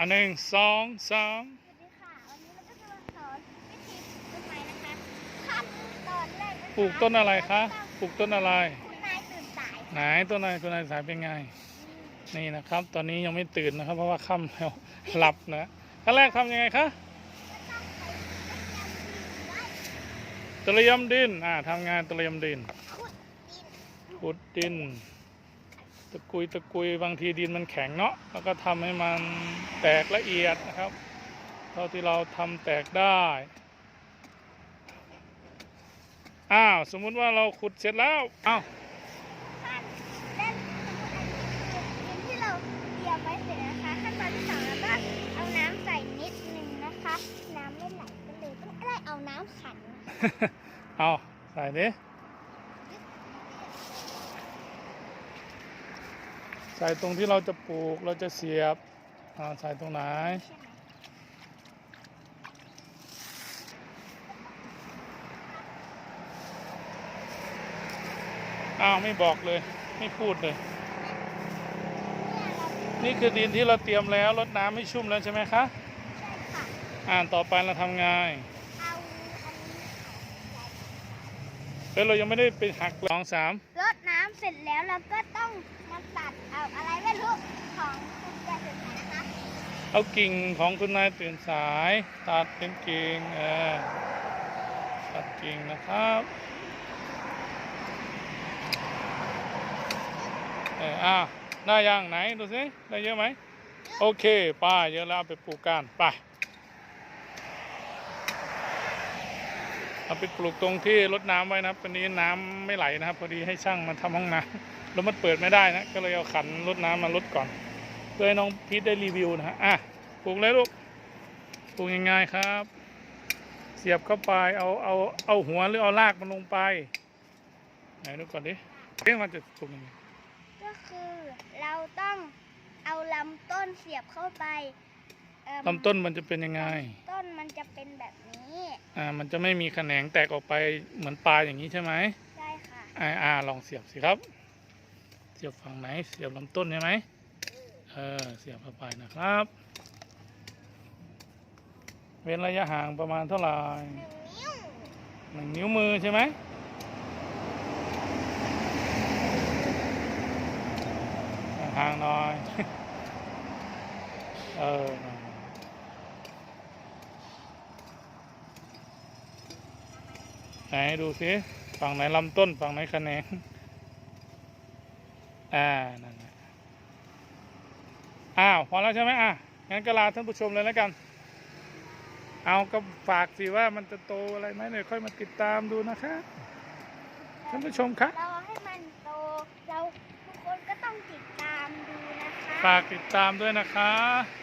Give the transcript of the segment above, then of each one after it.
อันหนึ่งสองสามสวัสดีค่ะ วันนี้เราก็จะมาสอนวิธีปลูกต้นไม้นะคะขั้นตอนแรกนะคะปลูกต้นอะไรคะ ปลูกต้นอะไร คุณนายตื่นสายไหนต้นอะไรต้นอะไรสายเป็นไง นี่นะครับ ตอนนี้ยังไม่ตื่นนะครับ เพราะว่าค่ำแล้วหลับนะขั้นแรกทำยังไงคะเตรียมดิน อ่าทำงานเตรียมดินขุดดินขุดดิน ตะกุยตะกุยบางทีดินมันแข็งเนาะแล้วก็ทำให้มันแตกละเอียดนะครับ เท่าที่เราทำแตกได้อ้าวสมมุติว่าเราขุดเสร็จแล้วอ้าวขั้นเล่นดินที่เราเตรียมไว้เสร็จนะคะขั้นตอนที่สองเราก็เอาน้ำใส่นิดนึงนะคะ น้ำไม่ไหลก็เลยต้องได้เอาน้ำขันนะคะ เอาใส่ดิ ใส่ตรงที่เราจะปลูกเราจะเสียบอ่าใส่ตรงไหนใช่ไหมอ้าวไม่บอกเลยไม่พูดเลยเนี่ยเรานี่คือดินที่เราเตรียมแล้วรดน้ำให้ชุ่มแล้วใช่ไหมคะใช่ค่ะอ่านต่อไปเราทำไงเอาอันนี้ค่ะแล้วเรายังไม่ได้ไปหักสองสามรดน้ำเสร็จแล้วเราก็ต้องมาตัดเอาอะไรไม่รู้ของคุณแกถึงไหนนะคะเอากิ่งของคุณนายตื่นสาย ตัดเป็นกิ่งเออตัดกิ่งนะครับเอออะได้ยังไหนดูสิได้เยอะไหมโอเคป้าเยอะแล้วไปปลูกกันไป เอาไปปลูกตรงที่รดน้ำไว้นะครับวันนี้น้ำไม่ไหลนะครับ พอดีให้ช่างมาทำห้องน้ำแล้วมันเปิดไม่ได้นะ ก็เลยเอาขันรดน้ำมาลดก่อน เพื่อให้น้องพีทได้รีวิวนะฮะอะปลูกเลยลูกปลูกง่ายๆครับ เสียบเข้าไปเอาเอาเอาหัวหรือเอารากมันลงไปไหนดูก่อนดิเรื่อ๊ะมันจะปลูกยังไงก็คือเราต้องเอาลำต้นเสียบเข้าไป ลำต้นมันจะเป็นยังไง ต้นมันจะเป็นแบบนี้อ่ามันจะไม่มีแขนงแตกออกไปเหมือนปลายอย่างนี้ใช่ไหมใช่ค่ะอ่าอ่าลองเสียบสิครับ เสียบฝั่งไหน เสียบลำต้นใช่ไหมเออเสียบเข้าไปนะครับ เว้นระยะห่างประมาณเท่าไหร่หนึ่งนิ้วหนึ่งนิ้วมือใช่ไหมห่างๆหน่อย เออ ไหนดูสิฝั่งไหนลำต้นฝั่งไหนแขนงอ่านั่นแหละอ้าวพอแล้วใช่ไหมอะงั้นก็ลาท่านผู้ชมเลยแล้วกัน เอาก็ฝากสิว่ามันจะโตอะไรไหมเดี๋ยวค่อยมาติดตามดูนะคะท่านผู้ชมคะเราให้มันโตเราทุกคนก็ต้องติดตามดูนะคะฝากติดตามด้วยนะคะ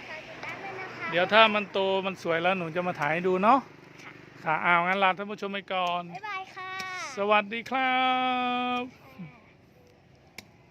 ฝากติดตามด้วยนะคะ เดี๋ยวถ้ามันโตมันสวยแล้วหนูจะมาถ่ายให้ดูเนาะ ค่ะอ้าวงั้นลาท่านผู้ชมไปก่อน บ๊ายบายค่ะ สวัสดีครับ